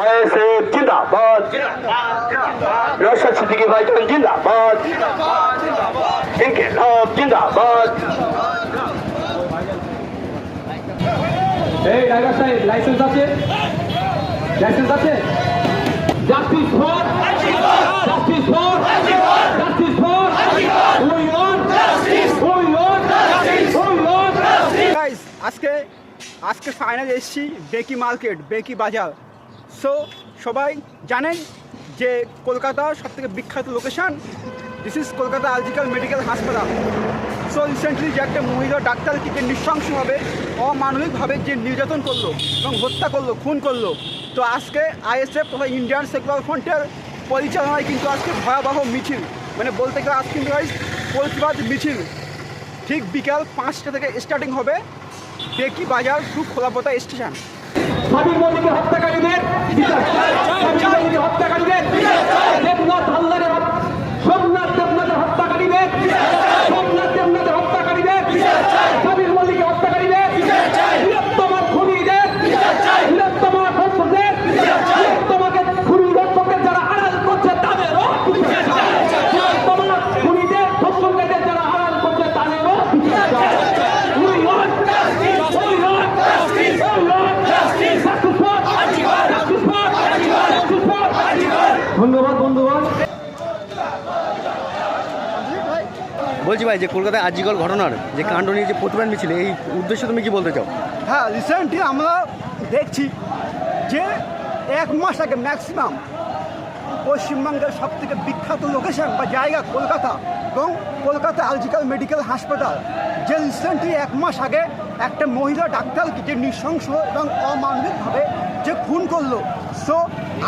ISF জিন্দাবাদ। নশা সিদ্দিকি ভাইজান জিন্দাবাদ। ইনকিলাব জিন্দাবাদ। এই ড্রাইভার সাহেব লাইসেন্স আছে? লাইসেন্স আছে? Justice for justice for justice for we want justice we want justice we want guys আজকে আজকে ফাইনাল এসেছি বেকি মার্কেট বেকি বাজার। সো সবাই জানেন যে কলকাতার সব থেকে বিখ্যাত লোকেশান দিস ইজ কলকাতা আলজিক্যাল মেডিকেল হাসপাতাল সো রিসেন্টলি যে একটা মহিলা ডাক্তারকে যে নৃশংসভাবে অমানবিকভাবে যে নির্যাতন করল এবং হত্যা করল, খুন করল, তো আজকে আইএসএফ তথা ইন্ডিয়ান সেকুলার ফ্রন্টের পরিচালনায় কিন্তু আজকে ভয়াবহ মিছিল। মানে বলতে গেলে আজ কিন্তু প্রতিবাদ মিছিল। ঠিক বিকাল পাঁচটা থেকে স্টার্টিং হবে বেকি বাজার টু খোলাপোতা স্টেশন স্বাধীন মল্লিকের হত্যাকারীদের বিচার। হত্যাকারীদের দেবনাথ হালদারের বলছি ভাই, যে কলকাতায় আজিকল ঘটনার যে কাণ্ড নিয়ে যে প্রতিবাদ মিছিল, এই উদ্দেশ্যে তুমি কি বলতে চাও? হ্যাঁ রিসেন্টলি আমরা দেখছি যে এক মাস আগে ম্যাক্সিমাম পশ্চিমবঙ্গের সব থেকে বিখ্যাত লোকেশন বা জায়গা কলকাতা এবং কলকাতা আলজিক্যাল মেডিকেল হাসপাতাল যে রিসেন্টলি এক মাস আগে একটা মহিলা ডাক্তারকে যে নৃশংস এবং অমানবিকভাবে যে খুন করল সো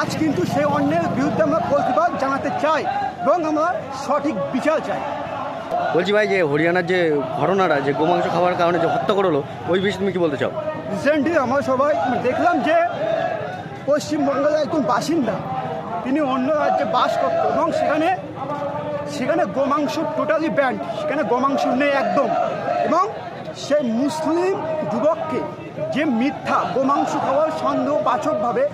আজ কিন্তু সেই অন্যের বিরুদ্ধে আমরা প্রতিবাদ জানাতে চাই এবং আমরা সঠিক বিচার চাই। বলছি ভাই যে হরিয়ানার যে ঘটনাটা, যে গোমাংস খাওয়ার কারণে যে হত্যা করল, ওই বিষয়ে তুমি কি বলতে চাও? রিসেন্টলি আমরা সবাই দেখলাম যে পশ্চিমবঙ্গের একজন বাসিন্দা, তিনি অন্য রাজ্যে বাস করত এবং সেখানে সেখানে গোমাংস টোটালি ব্যান্ড সেখানে গোমাংস নেই একদম। এবং সেই মুসলিম যুবককে যে মিথ্যা গোমাংস খাওয়ার সন্দেহবাচকভাবে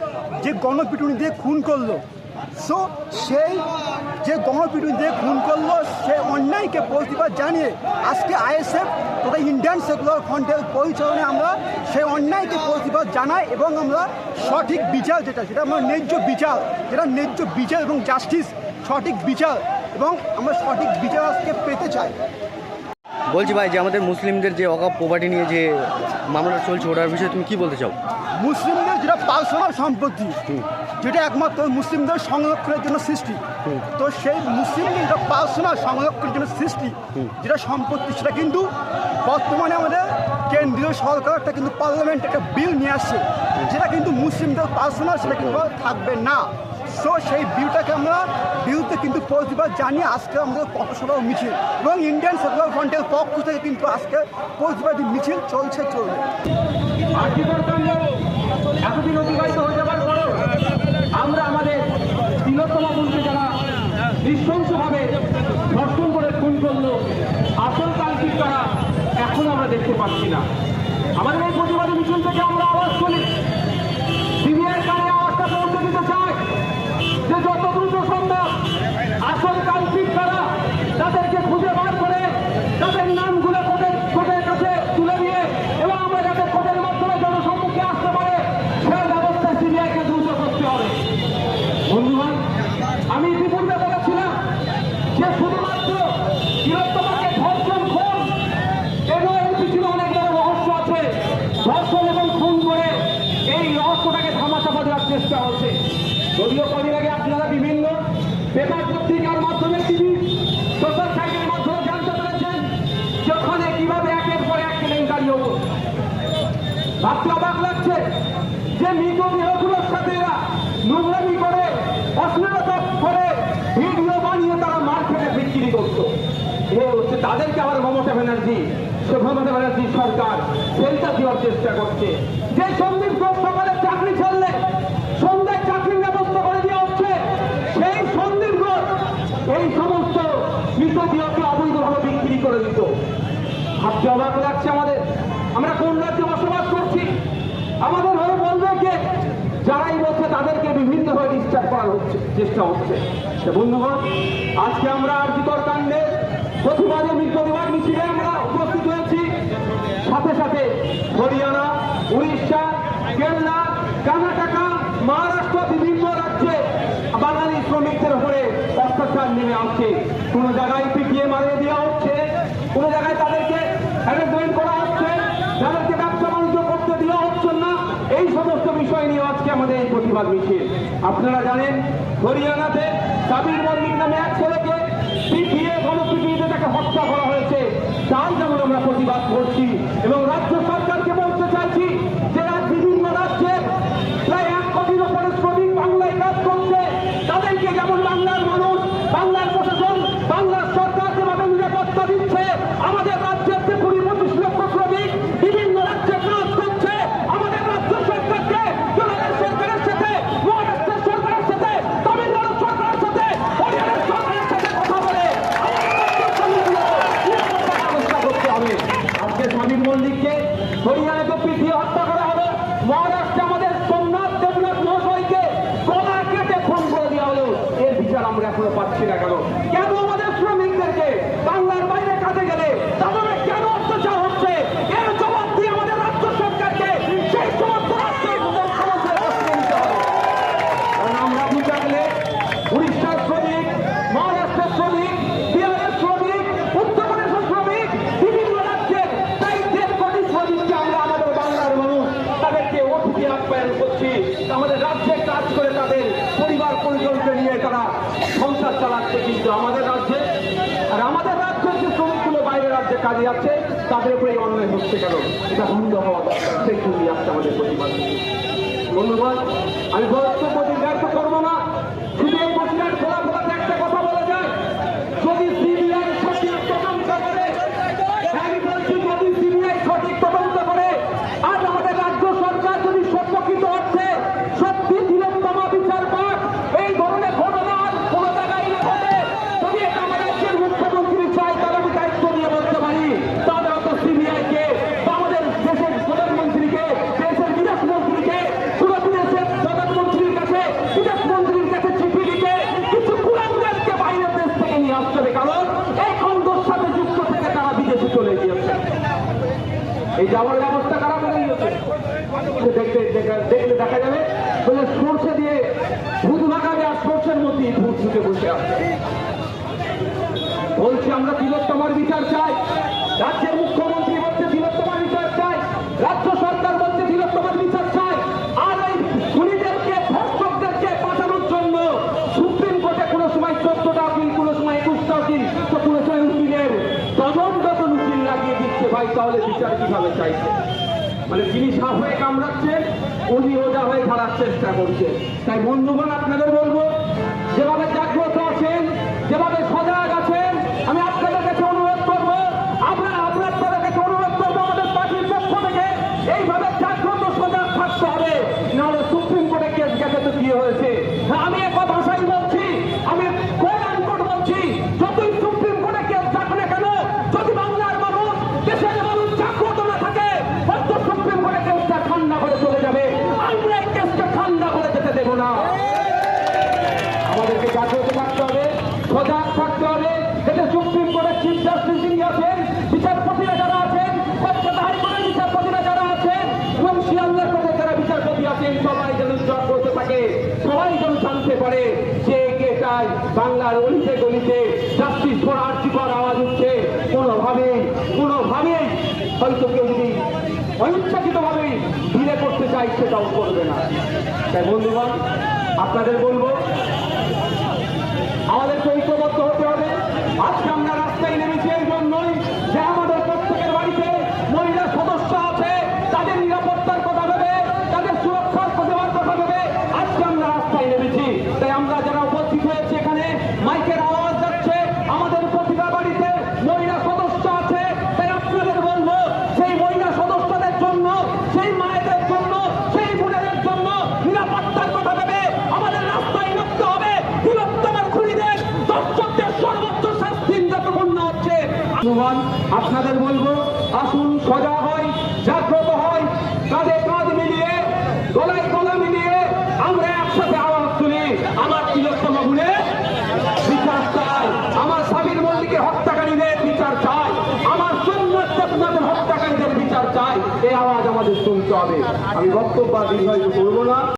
যে গণপিটুনি দিয়ে খুন করল সো সেই যে গণপিটুনি যে খুন করল, সে অন্যায়কে প্রতিবাদ জানিয়ে আজকে আইএসএফ তথা ইন্ডিয়ান সেকুলার ফ্রন্টের পরিচালনায় আমরা সেই অন্যায়কে প্রতিবাদ জানাই এবং আমরা সঠিক বিচার যেটা, সেটা আমরা ন্যায্য বিচার, যেটা ন্যায্য বিচার এবং জাস্টিস সঠিক বিচার এবং আমরা সঠিক বিচার আজকে পেতে চাই। বলছি ভাই যে আমাদের মুসলিমদের যে অকাপ প্রপার্টি নিয়ে যে মামলাটা চলছে ওটার বিষয়ে তুমি কি বলতে চাও? মুসলিমদের যেটা পার্সোনাল সম্পত্তি যেটা একমাত্র মুসলিমদের সংরক্ষণের জন্য সৃষ্টি। তো সেই মুসলিমদের যেটা পার্সোনাল সংরক্ষণের জন্য সৃষ্টি যেটা সম্পত্তি সেটা কিন্তু বর্তমানে আমাদের কেন্দ্রীয় সরকারটা কিন্তু পার্লামেন্ট একটা বিল নিয়ে আসছে যেটা কিন্তু মুসলিমদের পার্সোনাল সেটা কিন্তু থাকবে না। সো সেই ভিউটাকে আমরা বিরুদ্ধে কিন্তু প্রতিবাদ জানিয়ে আজকে আমাদের পথসভা মিছিল এবং ইন্ডিয়ান সেকুলার ফ্রন্টের পক্ষ থেকে কিন্তু আজকে প্রতিবাদী মিছিল চলছে, চলবে। এতদিন অতিবাহিত হয়ে যাবার পরেও আমরা আমাদের তিলোত্তমা বলতে যারা নৃশংসভাবে ধর্ষণ করে খুন করল, আসল কালপিক তারা এখন আমরা দেখতে পাচ্ছি না। আমাদের এই প্রতিবাদী মিছিল থেকে আমরা আওয়াজ করি সিবিআই কানে আওয়াজটা পৌঁছে দিতে চাই যে যত দ্রুত সম্ভব আসল কালপিক তারা তাদেরকে খুঁজে বার করে, তাদের নামগুলো কোর্টের কোর্টের কাছে তুলে দিয়ে এবং আমরা যাতে কোর্টের মাধ্যমে জনসম্মুখে আসতে পারে, সেই ব্যবস্থা সিবিআইকে দ্রুত করতে হবে। বন্ধুগণ আমি ইতিপূর্বে বলেছিলাম যে শুধুমাত্র বৃহত্তমাকে ধর্ষণ খুন এর পিছনে অনেক বড় রহস্য আছে। ধর্ষণ এবং খুন করে এই রহস্যটাকে ধামাচাপা দেওয়ার চেষ্টা হচ্ছে। যদিও কদিন আগে আপনারা বিভিন্ন পেপার পত্রিকার মাধ্যমে, টিভি, সোশ্যাল সাইটের মাধ্যমে জানতে পেরেছেন যে ওখানে কীভাবে একের পর এক কেলেঙ্কারি হতো ভাবতে অবাক লাগছে যে মৃত দেহগুলোর সাথে এরা নোংরামি করে, অশ্লীলতা করে ভিডিও বানিয়ে তারা মার্কেটে বিক্রি করতো। এ হচ্ছে তাদেরকে আবার মমতা ব্যানার্জি মমতা ব্যানার্জি সরকার সেন্টার দেওয়ার চেষ্টা করছে। যে সন্দীপ ঘোষ সকালে চাকরি ছাড়লে এই সমস্ত মৃতদেহকে অবৈধভাবে বিক্রি করে দিত। ভাবতে অবাক লাগছে আমাদের। আমরা কোন রাজ্যে বসবাস করছি? আমাদের হয়ে বলবে কে? যারাই বলছে তাদেরকে বিভিন্নভাবে ডিস্টার্ব করা হচ্ছে, চেষ্টা হচ্ছে। বন্ধুগণ, আজকে আমরা আর্জিকর কাণ্ডের প্রতিবাদে মৃত্যু প্রতিবাদ মিছিলে আমরা উপস্থিত হয়েছি। সাথে সাথে হরিয়ানা এই সমস্ত বিষয় নিয়ে আজকে আমাদের এই প্রতিবাদ মিছিল। আপনারা জানেন, হরিয়ানাতে সাবির মন্দির নামে এক ছেলেকে とりあえ আমাদের রাজ্যে কাজ করে তাদের পরিবার পরিজনকে নিয়ে তারা সংসার চালাচ্ছে কিন্তু আমাদের রাজ্যে। আর আমাদের রাজ্যের যে শ্রমিকগুলো বাইরে রাজ্যে কাজে যাচ্ছে, তাদের উপরে অন্যায় হচ্ছে কেন? এটা বন্ধ হওয়া সেই জন্যই আজকে আমাদের পরিবার ধন্যবাদ। আমি বক্তব্য দেখতে বিচার চাই আর এই খুনিদেরকে ধর্ষকদেরকে জন্য সুপ্রিম কোর্টে কোনো সময় চোদ্দটা আপিল কোনো সময় একুশটা আপিল লাগিয়ে দিচ্ছে ভাই, তাহলে বিচার কীভাবে চাইছে? মানে যিনি সাপ হয়ে কামড়াচ্ছেন উনি রোজা হয়ে ধরার চেষ্টা করছে তাই বন্ধুগণ, আপনাদের বলব, যেভাবে জাস্টিস যিনি যারা আছেন কলকাতা হাইকোর্টের যারা আছেন, এবং শিয়ালদার কোর্টের যারা বিচারপতি আছেন, সবাই যেন জব করতে থাকে, সবাই যেন জানতে পারে যে কে তাই বাংলার অলিতে গলিতে জাস্টিস ফর আর্থিকর আওয়াজ উঠছে। কোনোভাবেই কোনোভাবেই হয়তো কেউ যদি অনিচ্ছাকৃতভাবেই ডিলে করতে চাই সেটাও করবে না। তাই বন্ধুগণ, আপনাদের বলব আমাদেরকে ঐক্যবদ্ধ হতে হবে। আজকে আমরা রাস্তায় নেমেছি। সোজা হয়, জাগ্রত হয়, কাঁধে কাঁধ মিলিয়ে, গলায় গলা মিলিয়ে আমরা একসাথে আওয়াজ তুলি, আমার তিলোত্তম গুণের বিচার চাই, আমার স্বামীর মল্লিকের হত্যাকারীদের বিচার চাই, আমার সুন্নত চেতনাদের হত্যাকারীদের বিচার চাই। এই আওয়াজ আমাদের শুনতে হবে। আমি বক্তব্য আর করব না।